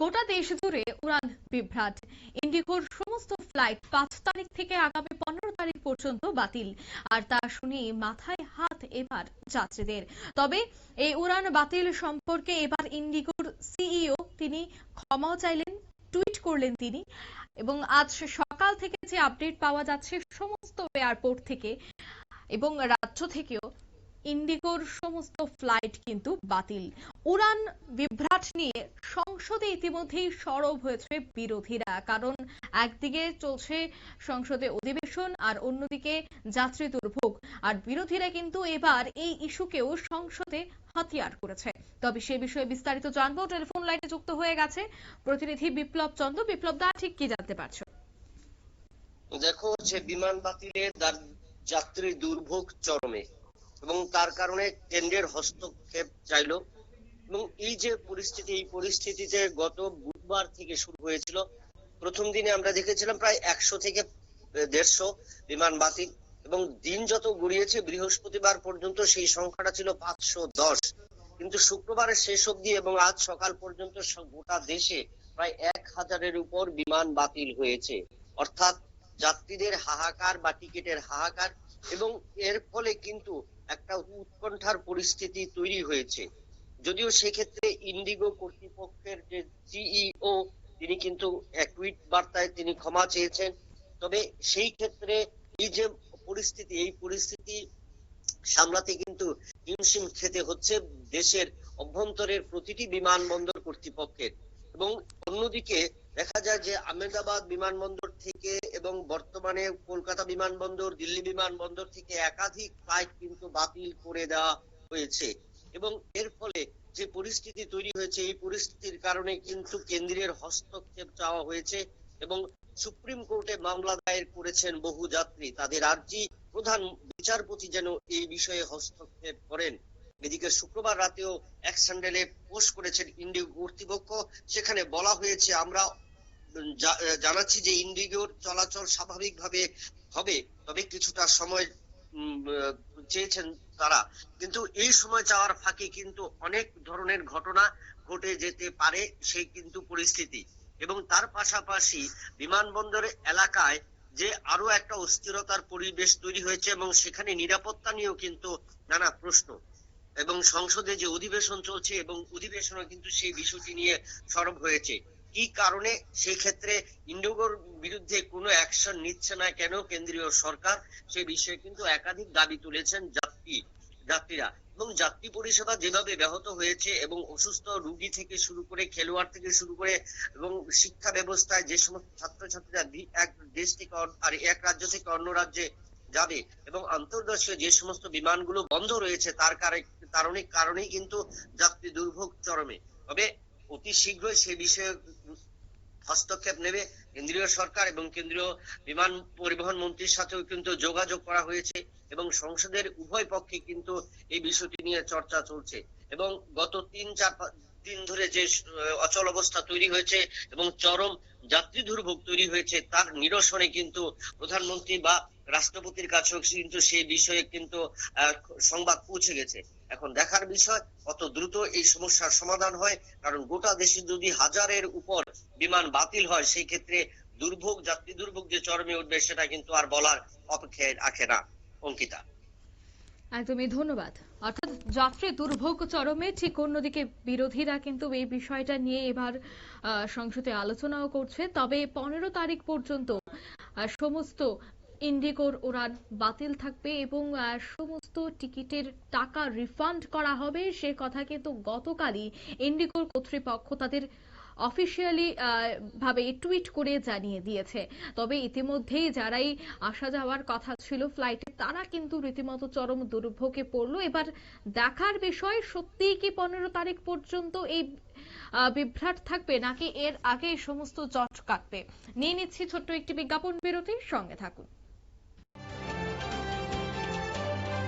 গোটা দেশ জুড়ে উড়ান বিভ্রাট। ইন্ডিগোর সমস্ত ফ্লাইট পাঁচ তারিখ থেকে আগামী পনেরো তারিখ পর্যন্ত বাতিল। আর তা শুনে মাথায় হাত এবার যাত্রীদের। তবে এই উড়ান বাতিল সম্পর্কে এবার ইন্ডিগোর সিইও তিনি ক্ষমাও চাইলেন, টুইট করলেন তিনি। এবং আজ সকাল থেকে যে আপডেট পাওয়া যাচ্ছে সমস্ত এয়ারপোর্ট থেকে এবং রাজ্য থেকেও ইন্ডিগোর সমস্ত ফ্লাইট কিন্তু বাতিল। উড়ান বিভ্রাট নিয়ে সংসদে ইতিমধ্যেই সরব হয়েছে বিরোধীরা। কারণ একদিকে চলছে সংসদে অধিবেশন আর অন্যদিকে যাত্রী দুর্ভোগ। আর বিরোধীরা কিন্তু এবার এই ইস্যুকেও সংসদে হাতিয়ার করেছে। তবে সে বিষয়ে বিস্তারিত জানব। টেলিফোন লাইনে যুক্ত হয়ে গেছে প্রতিনিধি বিপ্লব চন্দ্র। বিপ্লব দা, ঠিক কি জানতে পারছ? দেখো যে বিমান বাতিলে যাত্রী দুর্ভোগ চরমে। এবং তার কারণে কেন্দ্রের হস্তক্ষেপ চাইলো। এবং এই যে পরিস্থিতি, এই পরিস্থিতিতে গত বুধবার থেকে শুরু হয়েছিল। প্রথম দিনে আমরা দেখেছিলাম প্রায় একশো থেকে দেড়শো বিমান বাতিল এবং দিন যত গড়িয়েছে, বৃহস্পতিবার পর্যন্ত সেই সংখ্যাটা ছিল পাঁচশো দশ। কিন্তু শুক্রবারের শেষ অবধি এবং আজ সকাল পর্যন্ত গোটা দেশে প্রায় এক হাজারের উপর বিমান বাতিল হয়েছে। অর্থাৎ যাত্রীদের হাহাকার বা টিকিটের হাহাকার এবং এর ফলে কিন্তু একটা উৎকণ্ঠার পরিস্থিতি তৈরি হয়েছে। যদিও সেক্ষেত্রে ইন্ডিগো কর্তৃপক্ষের যে সিইও, তিনি কিন্তু এক টুইট বার্তায় তিনি ক্ষমা চেয়েছেন। তবে সেই ক্ষেত্রে এই যে পরিস্থিতি, এই পরিস্থিতি সামলাতে কিন্তু হিমশিম খেতে হচ্ছে দেশের অভ্যন্তরের প্রতিটি বিমানবন্দর কর্তৃপক্ষের। এবং অন্যদিকে দেখা যায় যে আহমেদাবাদ বিমানবন্দর থেকে এবং বর্তমানে কলকাতা বিমানবন্দর, দিল্লি বিমানবন্দর থেকে একাধিক ফ্লাইট কিন্তু বাতিল করে দেওয়া হয়েছে। এবং এর ফলে যে পরিস্থিতি তৈরি হয়েছে, এই পরিস্থিতির কারণে কিন্তু কেন্দ্রের হস্তক্ষেপ চাওয়া হয়েছে এবং সুপ্রিম কোর্টে মামলা দায়ের করেছেন বহু যাত্রী। তাদের আর্জি প্রধান বিচারপতি যেন এই বিষয়ে হস্তক্ষেপ করেন। এদিকে শুক্রবার রাতেও এক স্যান্ডেলে পোস্ট করেছেন ইন্ডিগো কর্তৃপক্ষ। সেখানে বলা হয়েছে, আমরা জানাচ্ছি যে ইন্ডিগোর চলাচল স্বাভাবিকভাবে হবে, তবে কিছুটা সময় চেয়েছেন তারা। কিন্তু এই সময় চাওয়ার ফাঁকে কিন্তু অনেক ধরনের ঘটনা ঘটে যেতে পারে সেই কিন্তু পরিস্থিতি। এবং তার পাশাপাশি বিমানবন্দর এলাকায় যে আরও একটা অস্থিরতার পরিবেশ তৈরি হয়েছে এবং সেখানে নিরাপত্তা নিয়েও কিন্তু নানা প্রশ্ন। এবং সংসদে যে অধিবেশন চলছে এবং অধিবেশনও কিন্তু সেই বিষয়টি নিয়ে সরব হয়েছে। কি কারণে সেই ক্ষেত্রে ইন্ডিগোর বিরুদ্ধে কোনো অ্যাকশন নিচ্ছে না কেন কেন্দ্রীয় সরকার? সেই বিষয়ে কিন্তু একাধিক দাবি তুলেছেন যাত্রী, যাত্রীরা। এবং যাত্রী পরিষেবা যেভাবে ব্যাহত হয়েছে এবং অসুস্থ রুগী থেকে শুরু করে খেলোয়াড় থেকে শুরু করে এবং শিক্ষা ব্যবস্থায় যে সমস্ত ছাত্রছাত্রীরা এক দেশ থেকে আর এক রাজ্য থেকে অন্য রাজ্যে যাবে এবং আন্তর্দেশীয় যে সমস্ত বিমানগুলো বন্ধ রয়েছে, তার কারে- তার কারণেই কিন্তু যাত্রী দুর্ভোগ চরমে। তবে অতি শীঘ্রই সে বিষয়ে হস্তক্ষেপ নেবে। কেন্দ্রীয় সরকার এবং কেন্দ্রীয় বিমান পরিবহন মন্ত্রীর সাথেও কিন্তু যোগাযোগ করা হয়েছে এবং সংসদের উভয় পক্ষে কিন্তু এই বিষয়টি নিয়ে চর্চা চলছে। এবং গত তিন, চার দিন ধরে যে অচল অবস্থা তৈরি হয়েছে এবং চরম যাত্রী দুর্ভোগ তৈরি হয়েছে, তার নিরসনে কিন্তু প্রধানমন্ত্রী বা রাষ্ট্রপতির কাছেও কিন্তু সেই বিষয়ে কিন্তু সংবাদ পৌঁছে গেছে। এখন দেখার বিষয়, কত দ্রুত এই সমস্যার সমাধান হয়, কারণ গোটা দেশে যদি হাজারের উপর বিমান বাতিল হয়, সেই ক্ষেত্রে দুর্ভোগ, যাত্রী দুর্ভোগ যে চরমে উঠবে, সেটা কিন্তু আর বলার অপেক্ষায় রাখে না। অঙ্কিতা। একদমই, ধন্যবাদ। অর্থাৎ যাত্রী দুর্ভোগ চরমে, ঠিক অন্যদিকে বিরোধীরা কিন্তু এই বিষয়টা নিয়ে এবার সংসদে আলোচনাও করছে। তবে পনেরো তারিখ পর্যন্ত সমস্ত ইন্ডিগোর উড়ান বাতিল থাকবে এবং সমস্ত টিকিটের টাকা রিফান্ড করা হবে। সে কথা কিন্তু গতকালই ইন্ডিগোর কর্তৃপক্ষ তাদের অফিসিয়ালি ভাবে টুইট করে জানিয়ে দিয়েছে। তবে ইতিমধ্যেই যারাই আসা যাওয়ার কথা ছিল ফ্লাইটে, তারা কিন্তু রীতিমতো চরম দুর্ভোগে পড়ল। এবার দেখার বিষয়, সত্যিই কি পনেরো তারিখ পর্যন্ত এই বিভ্রাট থাকবে, নাকি এর আগে সমস্ত জট কাটবে? নিয়ে নিচ্ছি ছোট্ট একটি বিজ্ঞাপন বিরতির সঙ্গে থাকুন।